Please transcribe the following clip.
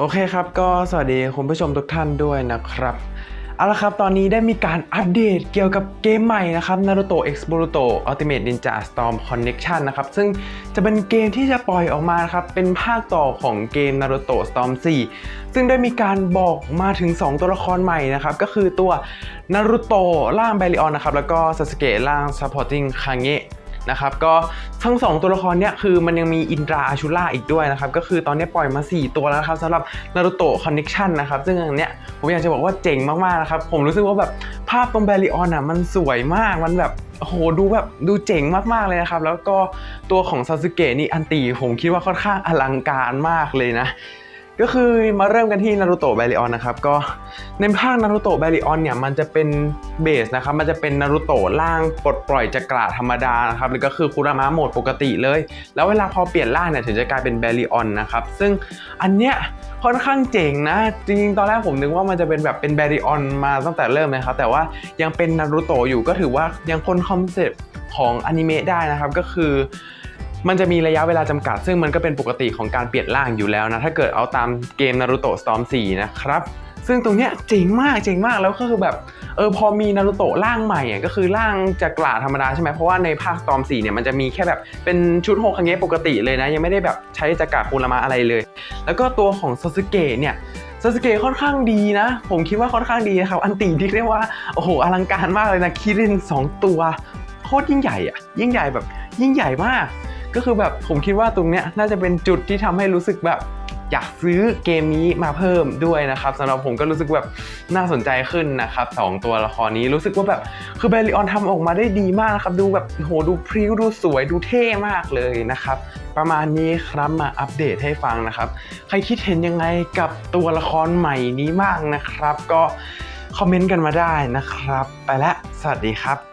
โอเคครับ ก็สวัสดีคุณผู้ชมทุกท่านด้วยนะครับ เอาละครับ ตอนนี้ได้มีการอัปเดตเกี่ยวกับเกมใหม่นะครับ Naruto X Boruto Ultimate Ninja Storm Connection นะครับ ซึ่งจะเป็นเกมที่จะปล่อยออกมาครับ เป็นภาคต่อของเกม Naruto Storm 4 ซึ่งได้มีการบอกมาถึง 2 ตัวละครใหม่นะครับ ก็คือตัว Naruto ร่าง b a r i o n นะครับ แล้วก็ Sasuke ร่าง Supporting Kage นะครับก็ทั้ง 2 ตัวละครเนี่ยคือมันยังมีอินตราอาชูล่าอีกด้วยนะครับก็คือตอนนี้ปล่อยมา 4 ตัวแล้วครับสำหรับ Naruto Connection นะครับซึ่งอันเนี้ยผมอยากจะบอกว่าเจ๋งมากๆนะครับผมรู้สึกว่าแบบภาพตรงแบริออนอะมันสวยมากมันแบบโอ้โหดูแบบดูเจ๋งมากๆเลยนะครับ แล้วก็ตัวของซาสึเกะนี่อันตีผมคิดว่าค่อนข้างอลังการมากเลยนะ ก็คือมาเริ่มกันที่นารูโตะแบริออนนะครับก็ในภาคนารูโตะแบริออนเนี่ยมันจะเป็นเบสนะครับมันจะเป็นนารูโตะร่างปลดปล่อยจากระธรรมดานะครับหรือก็คือคุรามะโหมดปกติเลย แล้วเวลาพอเปลี่ยนร่างเนี่ยถึงจะกลายเป็นแบริออนนะครับซึ่งอันเนี้ยค่อนข้างเจ๋งนะ จริงๆ ตอนแรกผมนึกว่ามันจะเป็นแบบเป็นแบริออนมาตั้งแต่เริ่มนะครับแต่ว่ายังเป็นนารูโตะอยู่ก็ถือว่ายังพ้นคอนเซปต์ของอนิเมะได้นะครับก็คือ มันจะมีระยะเวลาจำกัด ซึ่งมันก็เป็นปกติของการเปลี่ยนร่างอยู่แล้วนะ ถ้าเกิดเอาตามเกม Naruto Storm 4นะครับ ซึ่งตรงเนี้ยเจ๋งมากเจ๋งมากแล้วก็คือแบบเออพอมีนารูโตะร่างใหม่ก็คือร่างจากกลาธรรมดาใช่ไหมเพราะว่าในภาค Storm 4เนี่ยมันจะมีแค่แบบเป็นชุดโฮคังเงะปกติเลยนะ ยังไม่ได้แบบใช้จากกาคูรามะอะไรเลย แล้วก็ตัวของซาสึเกะเนี่ยซาสึเกะค่อนข้างดีนะ ผมคิดว่าค่อนข้างดีนะครับ อันตีที่เรียกว่า โอ้โห อลังการมากเลยนะ คิรินสองตัว โคตรยิ่งใหญ่อะยิ่งใหญ่แบบยิ่งใหญ่มาก ก็คือแบบผมคิดว่าตรงเนี้ยน่าจะเป็นจุดที่ทำให้รู้สึกแบบอยากซื้อเกมนี้มาเพิ่มด้วยนะครับสำหรับผมก็รู้สึกแบบน่าสนใจขึ้นนะครับสองตัวละครนี้รู้สึกว่าแบบคือเบลิออนทำออกมาได้ดีมากนะครับ ดูแบบโหดูพริ้วดูสวยดูเท่มากเลยนะครับ ประมาณนี้ครับมาอัปเดตให้ฟังนะครับ ใครคิดเห็นยังไงกับตัวละครใหม่นี้บ้างนะครับ ก็คอมเมนต์กันมาได้นะครับ ไปแล้วสวัสดีครับ